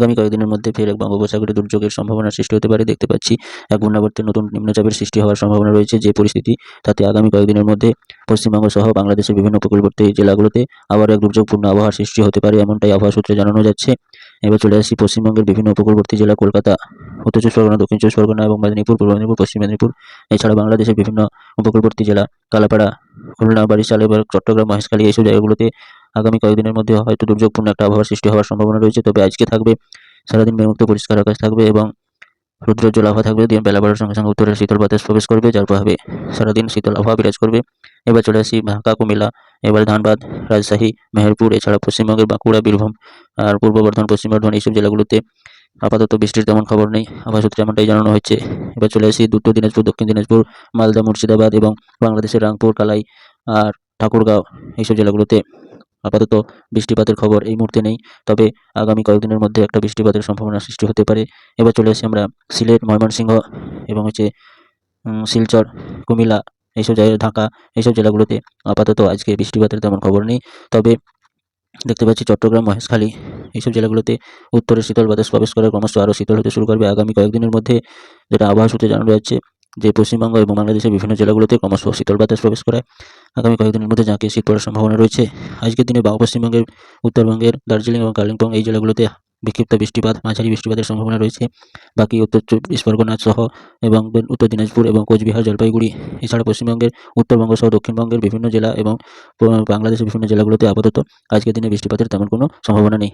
আগামী কয়েকদিনের মধ্যে ফের এক বঙ্গোপসাগরে দুর্যোগের সম্ভাবনা সৃষ্টি হতে পারে। দেখতে পাচ্ছি এক ঘূর্ণাবর্তে নতুন নিম্নচাপের সৃষ্টি হওয়ার সম্ভাবনা রয়েছে যে পরিস্থিতি, তাতে আগামী কয়েকদিনের মধ্যে পশ্চিমবঙ্গ সহ বাংলাদেশের বিভিন্ন উপকূলবর্তী জেলাগুলোতে আবার এক দুর্যোগপূর্ণ আবহাওয়ার সৃষ্টি হতে পারে এমনটাই আবহাওয়া সূত্রে জানানো যাচ্ছে। এবার চলে আসি পশ্চিমবঙ্গের বিভিন্ন উপকূলবর্তী জেলা, কলকাতা, উত্তর চব্বিশ পরগনা, দক্ষিণ চব্বিশ পরগনা এবং মেদিনীপুর, পূর্ব মেদিনীপুর, পশ্চিম মেদিনীপুর এছাড়া বাংলাদেশের বিভিন্ন উপকূলবর্তী জেলা, কালাপাড়া, খুলনা, বারিশাল এবং চট্টগ্রাম, মহেশখালী এইসব জায়গাগুলোতে আগামী কয়েকদিনের মধ্যে হয়তো দুর্যোগপূর্ণ একটা আবহাওয়ার সৃষ্টি হওয়ার সম্ভাবনা রয়েছে। তবে আজকে থাকবে, সারাদিন মেঘমুক্ত পরিষ্কার আকাশ থাকবে এবং রুদ্রোজ্জ্বল আবহাওয়া থাকবে দিন বেলা বাড়ার সঙ্গে সঙ্গে উত্তরের শীতল বাতাস প্রবেশ করবে, যার প্রভাবে সারাদিন শীতল আবহাওয়া বিরাজ করবে। এবার চলে আসি ঢাকা, কুমিল্লা, এবার ধানবাদ, রাজশাহী, মেহেরপুর, এছাড়া পশ্চিমবঙ্গের বাঁকুড়া, বীরভূম, আর পূর্ব বর্ধমান, পশ্চিম বর্ধমান এইসব জেলাগুলোতে আপাতত বৃষ্টির তেমন খবর নেই। আবহাওয়া সূত্রে এমনটাই জানানো হয়েছে। এবার চলে আসি উত্তর দিনাজপুর, দক্ষিণ দিনাজপুর, মালদা, মুর্শিদাবাদ এবং বাংলাদেশের রাংপুর, কালাই আর ঠাকুরগাঁও এইসব জেলাগুলোতে। আপাতত বৃষ্টিপাতের খবর এই মুহূর্তে নেই। তবে আগামী কয়েকদিনের মধ্যে একটা বৃষ্টিপাতের সম্ভাবনা সৃষ্টি হতে পারে। এবার চলে আসি আমরা সিলেট, ময়মনসিংহ এবং হচ্ছে শিলচর, কুমিল্লা এইসব জায়গায় ঢাকা এইসব জেলাগুলোতে আপাতত আজকে বৃষ্টিপাতের তেমন খবর নেই। তবে দেখতে পাচ্ছি চট্টগ্রাম, মহেশখালী এইসব জেলাগুলোতে উত্তরে শীতল বাতাস প্রবেশ করে ক্রমশ আরও শীতল হতে শুরু করবে আগামী কয়েকদিনের মধ্যে, যেটা আবহাওয়া সূত্রে জানানো যাচ্ছে। যে পশ্চিমবঙ্গ এবং বাংলাদেশের বিভিন্ন জেলাগুলোতে ক্রমশ শীতল বাতাস প্রবেশ করে। আগামী কয়েকদিনের মধ্যে যাকে শীত পড়ার সম্ভাবনা রয়েছে, আজকের দিনে বাং পশ্চিমবঙ্গের, উত্তরবঙ্গের, দার্জিলিং এবং কালিম্পং এই জেলাগুলোতে বিক্ষিপ্ত বৃষ্টিপাত, মাঝারি বৃষ্টিপাতের সম্ভাবনা রয়েছে। বাকি উত্তর চব্বিশ পরগনা সহ এবং উত্তর দিনাজপুর এবং কোচবিহার, জলপাইগুড়ি, এছাড়া পশ্চিমবঙ্গের, উত্তরবঙ্গ সহ দক্ষিণবঙ্গের বিভিন্ন জেলা এবং বাংলাদেশের বিভিন্ন জেলাগুলোতে আপাতত আজকের দিনে বৃষ্টিপাতের তেমন কোনো সম্ভাবনা নেই।